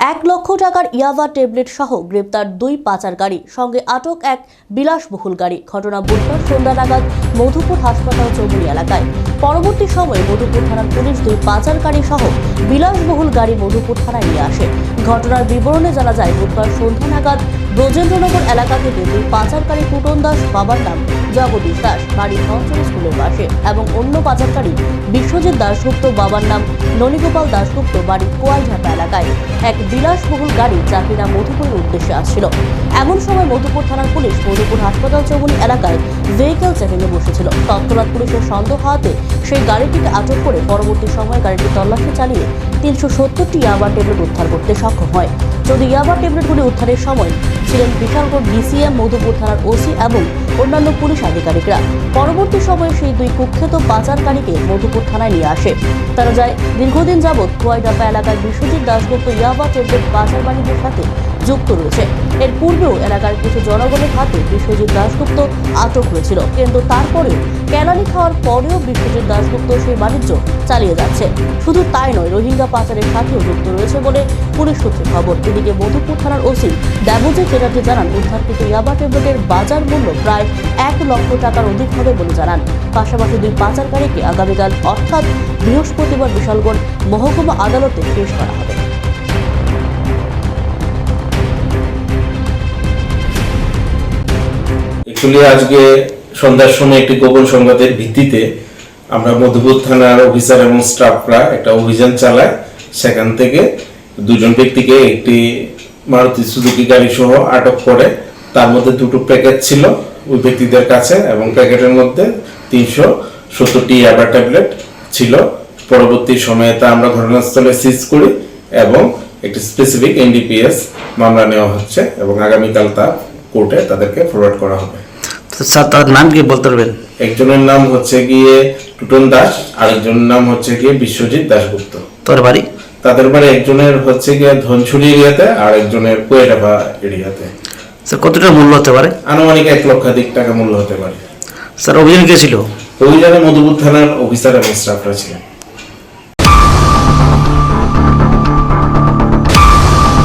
এক লক্ষ টাকার ইয়াবা ট্যাবলেট সহ গ্রেপ্তার দুই পাচারকারী, সঙ্গে আটক এক বিলাসবহুল গাড়ি। ঘটনা বুধবার সন্ধ্যা নাগাদ মধুপুর হাসপাতাল চৌমুরি এলাকায়। পরবর্তী সময়ে মধুপুর থানার পুলিশ দুই পাচারকারী সহ বিলাসবহুল গাড়ি মধুপুর থানায় নিয়ে আসে। ঘটনার বিবরণে জানা যায়, বুধবার সন্ধ্যা নাগাদ ব্রজেন্দ্রনগর এলাকা থেকে দুই পাচারকারী কুটন দাস, বাবার নাম জগদীশ দাস, বাড়ি ধনচুরি স্কুলের পাশে, এবং অন্য পাচারকারী বিশ্বজিৎ দাশগুপ্ত, বাবার নাম ননীগোপাল দাশগুপ্ত, বাড়ি কোয়ালঝাপা এলাকায়। এক বিলাসবহুল গাড়ি চাকরিরা মধুপুরের উদ্দেশ্যে আসছিল। এমন সময় মধুপুর থানার পুলিশ মধুপুর হাসপাতাল চৌমুনি এলাকায় ভেহিকেল চেকিংয়ে বসেছিল। তৎক্ষণাৎ পুলিশের সন্দেহ হওয়াতে সেই গাড়িটিকে আটক করে পরবর্তী সময় গাড়িটি তল্লাশি চালিয়ে তিনশো সত্তরটি ইয়াবা ট্যাবলেট উদ্ধার করতে সক্ষম হয়। যদি ইয়াবা ট্যাবলেটগুলি উদ্ধারের সময় ছিলেন বিশালগড় ডিসিএম মধুপুর থানার ওসি এবং অন্যান্য পুলিশ আধিকারিকরা, পরবর্তী সময়ে সেই দুই কুখ্যাত পাচারকারীকে মধুপুর থানায় নিয়ে আসে। তারা যায় দীর্ঘদিন যাবৎ খোয়াইডাপা এলাকায় বিশ্বজিৎ দাসগুপ্ত ইয়াবা ট্যাবলেট পাচার বাণিজ্যের সাথে যুক্ত রয়েছে। এর পূর্বেও এলাকার কিছু জনগণের হাতে বিশ্বজিৎ দাসগুপ্ত আটক হয়েছিল। কিন্তু তারপরেও কেলানি খাওয়ার পরেও বিশ্বজিৎ দাসগুপ্ত সেই বাণিজ্য চালিয়ে যাচ্ছে। শুধু তাই নয়, রোহিঙ্গা পাচারের সাথেও যুক্ত রয়েছে বলে পুলিশ সূত্রে খবর। এদিকে মধুপুর থানার ওসি দেবজিৎ চ্যাটার্জি জানান উদ্ধারকৃত ইয়াবা ট্যাবলেটের বাজার মূল্য প্রায় এক লক্ষ টাকার অধিক হবে বলে জানান। পাশাপাশি দুই পাচারকারীকে আগামীকাল অর্থাৎ বৃহস্পতিবার বিশালগড় মহকুমা আদালতে পেশ করা হবে। আজকে সন্ধ্যার সময় একটি গোপন সংবাদের ভিত্তিতে আমরা মধুপুর থানার অফিসার এবং স্টাফরা একটা অভিযান চালায় সেখান থেকে দুজন ব্যক্তিকে একটি মারুতি সুজুকি গাড়ি সহ আটক করে। তার মধ্যে দুটো প্যাকেট ছিল ওই ব্যক্তিদের কাছে এবং প্যাকেটের মধ্যে তিনশো সত্তরটি ইয়াবা ট্যাবলেট ছিল। পরবর্তী সময়ে তা আমরা ঘটনাস্থলে সিজ করি এবং একটি স্পেসিফিক এনডিপিএস মামলা নেওয়া হচ্ছে এবং আগামীকাল তা কোর্টে তাদেরকে ফরওয়ার্ড করা হবে। স্যার, তার নাম কি বলতে পারবেন? একজনের নাম হচ্ছে গিয়ে টুটন দাস আরেকজনের নাম হচ্ছে গিয়ে বিশ্বজিৎ দাশগুপ্ত। তোর বাড়ি? তাদের বাড়ি একজনের হচ্ছে গিয়ে ধনছুরি এরিয়াতে আর একজনের কোয়েটাপা এরিয়াতে। স্যার কতটা মূল্য হতে পারে? আনুমানিক এক লক্ষাধিক টাকা মূল্য হতে পারে। স্যার অভিযান কে ছিল? অভিযানে মধুপুর থানার অফিসার এবং স্টাফরা ছিলেন।